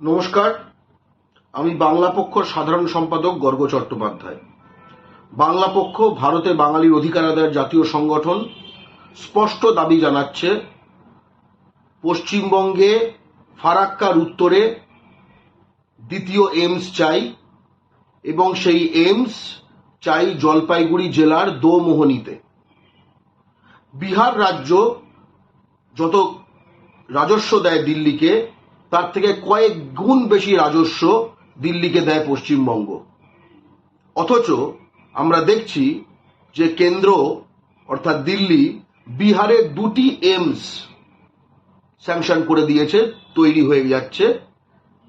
নমস্কার, আমি বাংলা পক্ষ সাধারণ সম্পাদক গর্গ চট্টোপাধ্যায়। বাংলা পক্ষ ভারতে বাঙালির অধিকার আদায়ের জাতীয় সংগঠন স্পষ্ট দাবি জানাচ্ছে, পশ্চিমবঙ্গে ফারাক্কার উত্তরে দ্বিতীয় এইমস চাই এবং সেই এইমস চাই জলপাইগুড়ি জেলার দোমোহনীতে। বিহার রাজ্য যত রাজস্ব দেয় দিল্লিকে তার থেকে কয়েক গুণ বেশি রাজস্ব দিল্লিকে দেয় পশ্চিমবঙ্গ। অথচ আমরা দেখছি যে কেন্দ্র, অর্থাৎ দিল্লি, বিহারে দুটি এমস স্যাংশন করে দিয়েছে, তৈরি হয়ে যাচ্ছে।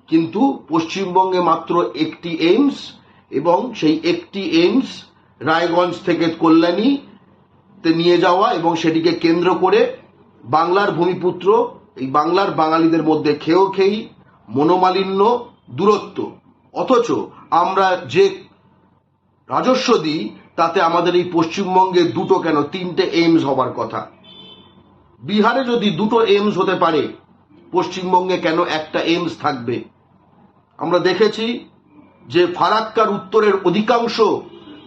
কিন্তু পশ্চিমবঙ্গে মাত্র একটি এইমস এবং সেই একটি এইমস রায়গঞ্জ থেকে কল্যাণীতে নিয়ে যাওয়া এবং সেটিকে কেন্দ্র করে বাংলার ভূমিপুত্র এই বাংলার বাঙালিদের মধ্যে খেয়েও খেই, মনোমালিন্য, দূরত্ব। অথচ আমরা যে রাজস্ব দিই, তাতে আমাদের এই পশ্চিমবঙ্গে দুটো কেন, তিনটে এইমস হবার কথা। বিহারে যদি দুটো এইমস হতে পারে, পশ্চিমবঙ্গে কেন একটা এইমস থাকবে? আমরা দেখেছি যে ফারাক্কার উত্তরের অধিকাংশ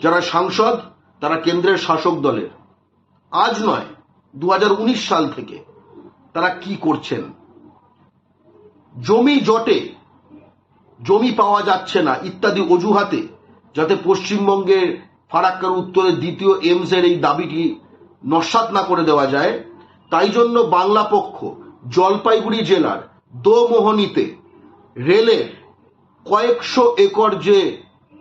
যারা সাংসদ, তারা কেন্দ্রের শাসক দলের। আজ নয় দু সাল থেকে। তারা কি করছেন? জমি জটে, জমি পাওয়া যাচ্ছে না, ইত্যাদি অজুহাতে, যাতে পশ্চিমবঙ্গের ফারাক্কার উত্তরের দ্বিতীয় এইমস এর এই দাবিটি নস্বাত না করে দেওয়া যায়, তাই জন্য বাংলা পক্ষ, জলপাইগুড়ি জেলার দোমোহনীতে রেলের কয়েকশো একর যে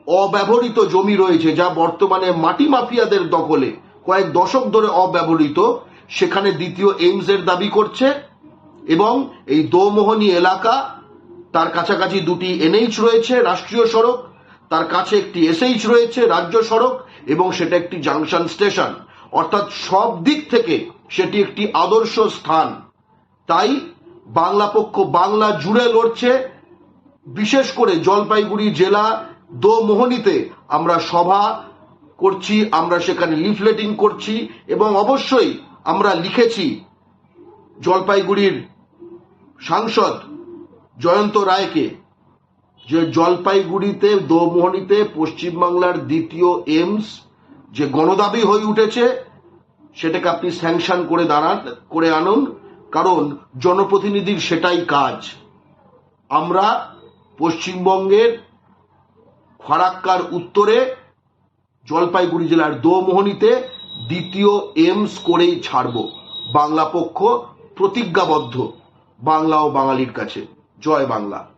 অব্যবহৃত জমি রয়েছে, যা বর্তমানে মাটি মাফিয়াদের দখলে, কয়েক দশক ধরে অব্যবহৃত সেখানে দ্বিতীয় এইমস এর দাবি করছে এবং এই দোমোহনী এলাকা, তার কাছাকাছি দুটি এনএইচ রয়েছে, রাষ্ট্রীয় সড়ক, তার কাছে একটি এসএইচ রয়েছে, রাজ্য সড়ক, এবং সেটা একটি জাংশন স্টেশন। অর্থাৎ সব দিক থেকে সেটি একটি আদর্শ স্থান। তাই বাংলা পক্ষ বাংলা জুড়ে লড়ছে। বিশেষ করে জলপাইগুড়ি জেলা দোমোহনীতে আমরা সভা করছি, আমরা সেখানে লিফলেটিং করছি, এবং অবশ্যই আমরা লিখেছি জলপাইগুড়ির সাংসদ জয়ন্ত রায়কে যে জলপাইগুড়িতে, দোমোহনীতে, পশ্চিমবাংলার দ্বিতীয় এইমস যে গণদাবি হয়ে উঠেছে, সেটাকে আপনি স্যাংশন করে দাঁড়ান, করে আনুন। কারণ জনপ্রতিনিধির সেটাই কাজ। আমরা পশ্চিমবঙ্গের ফারাক্কার উত্তরে জলপাইগুড়ি জেলার দোমোহনীতে দ্বিতীয় এমস করেই ছাড়ব। বাংলা পক্ষ প্রতিজ্ঞাবদ্ধ। বাংলা ও বাঙালির কাছে। জয় বাংলা।